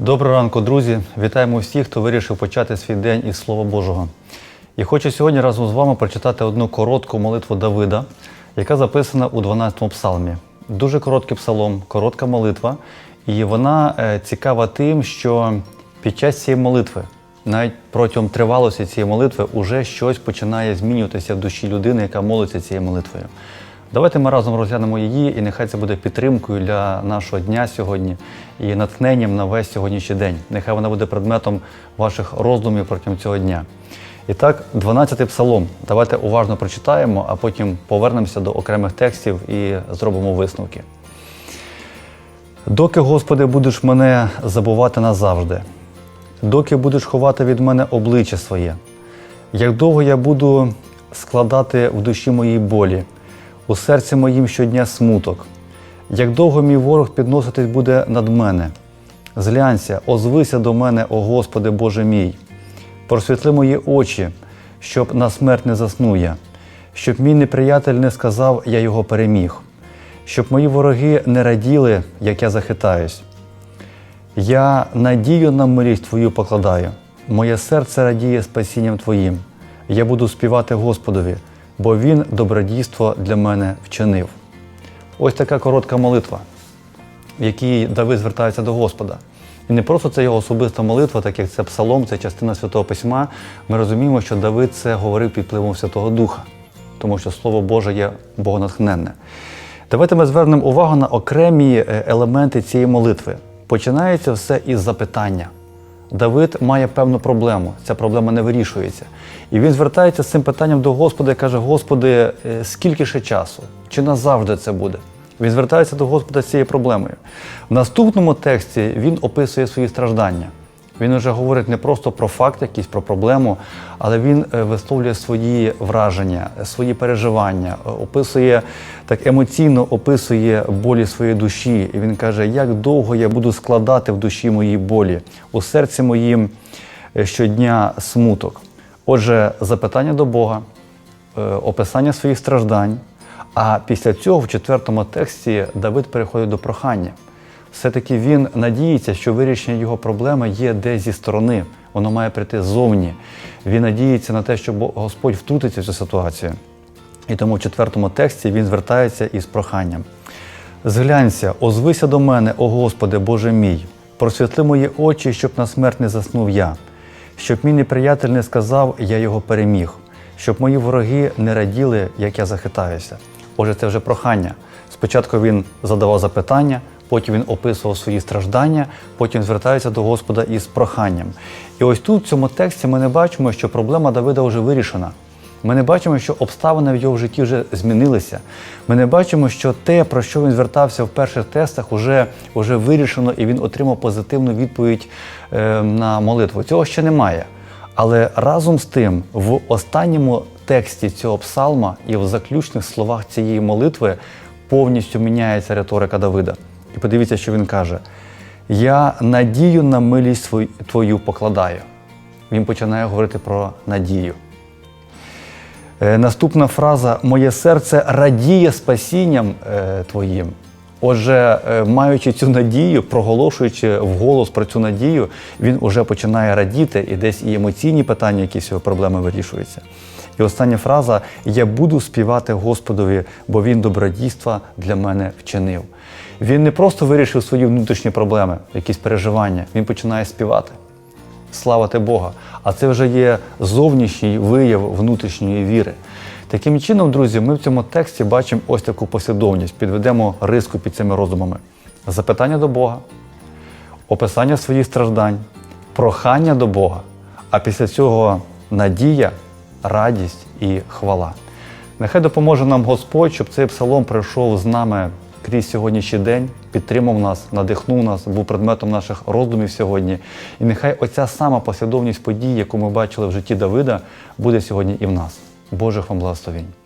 Доброго ранку, друзі! Вітаємо всіх, хто вирішив почати свій день із Слова Божого. І хочу сьогодні разом з вами прочитати одну коротку молитву Давида, яка записана у 12-му псалмі. Дуже короткий псалом, коротка молитва. І вона е, цікава тим, що під час цієї молитви, навіть протягом тривалості цієї молитви, уже щось починає змінюватися в душі людини, яка молиться цією молитвою. Давайте ми разом розглянемо її, і нехай це буде підтримкою для нашого дня сьогодні і натхненням на весь сьогоднішній день. Нехай вона буде предметом ваших роздумів протягом цього дня. І так, 12-й псалом. Давайте уважно прочитаємо, а потім повернемося до окремих текстів і зробимо висновки. Доки, Господи, будеш мене забувати назавжди, доки будеш ховати від мене обличчя своє, як довго я буду складати в душі моїй болі, у серці моїм щодня смуток, як довго мій ворог підноситись буде над мене. Зглянься, озвися до мене, о Господи Боже мій, просвітли мої очі, щоб на смерть не заснув я, щоб мій неприятель не сказав, я його переміг, щоб мої вороги не раділи, як я захитаюсь. Я надію на милість Твою покладаю, моє серце радіє спасінням Твоїм. Я буду співати Господові, бо Він добродійство для мене вчинив. Ось така коротка молитва, в якій Давид звертається до Господа. І не просто це його особиста молитва, так як це псалом, це частина Святого Письма. Ми розуміємо, що Давид це говорив під впливом Святого Духа, тому що Слово Боже є богонатхненне. Давайте ми звернемо увагу на окремі е, елементи цієї молитви. Починається все із запитання. Давид має певну проблему, ця проблема не вирішується. І він звертається з цим питанням до Господа і каже: Господи, е, скільки ще часу? Чи назавжди це буде? Він звертається до Господа з цією проблемою. В наступному тексті він описує свої страждання. Він вже говорить не просто про факт, якийсь про проблему, але він е, висловлює свої враження, свої переживання, е, описує так емоційно описує болі своєї душі. І він каже, як довго я буду складати в душі моїй болі, у серці моїм е, щодня смуток. Отже, запитання до Бога, описання своїх страждань. А після цього в четвертому тексті Давид переходить до прохання. Все-таки він надіється, що вирішення його проблеми є десь зі сторони, воно має прийти ззовні. Він надіється на те, що Господь втрутиться в цю ситуацію. І тому в четвертому тексті він звертається із проханням. Зглянься, озвися до мене, о Господи, Боже мій, просвітли мої очі, щоб на смерть не заснув я, щоб мій неприятель не сказав, я його переміг, щоб мої вороги не раділи, як я захитаюся. Отже, це вже прохання. Спочатку він задавав запитання, потім він описував свої страждання, потім звертається до Господа із проханням. І ось тут, в цьому тексті, ми не бачимо, що проблема Давида вже вирішена. Ми не бачимо, що обставини в його житті вже змінилися. Ми не бачимо, що те, про що він звертався в перших тестах, вже, вже вирішено і він отримав позитивну відповідь е, на молитву. Цього ще немає. Але разом з тим, в останньому тексті цього псалма і в заключних словах цієї молитви повністю міняється риторика Давида. І подивіться, що він каже: Я надію на милість твою покладаю. Він починає говорити про надію. Е, Наступна фраза Моє серце радіє спасінням е, Твоїм. Отже, е, маючи цю надію, проголошуючи вголос про цю надію, він уже починає радіти, і десь і емоційні питання, якісь його проблеми вирішуються. І остання фраза Я буду співати Господові, бо Він добродійства для мене вчинив. Він не просто вирішив свої внутрішні проблеми, якісь переживання, він починає співати славити Бога. А це вже є зовнішній вияв внутрішньої віри. Таким чином, друзі, ми в цьому тексті бачимо ось таку послідовність, підведемо риску під цими роздумами. Запитання до Бога, описання своїх страждань, прохання до Бога, а після цього надія, радість і хвала. Нехай допоможе нам Господь, щоб цей псалом пройшов з нами крізь сьогоднішній день, підтримав нас, надихнув нас, був предметом наших роздумів сьогодні. І нехай оця сама послідовність подій, яку ми бачили в житті Давида, буде сьогодні і в нас. Божих вам благословень.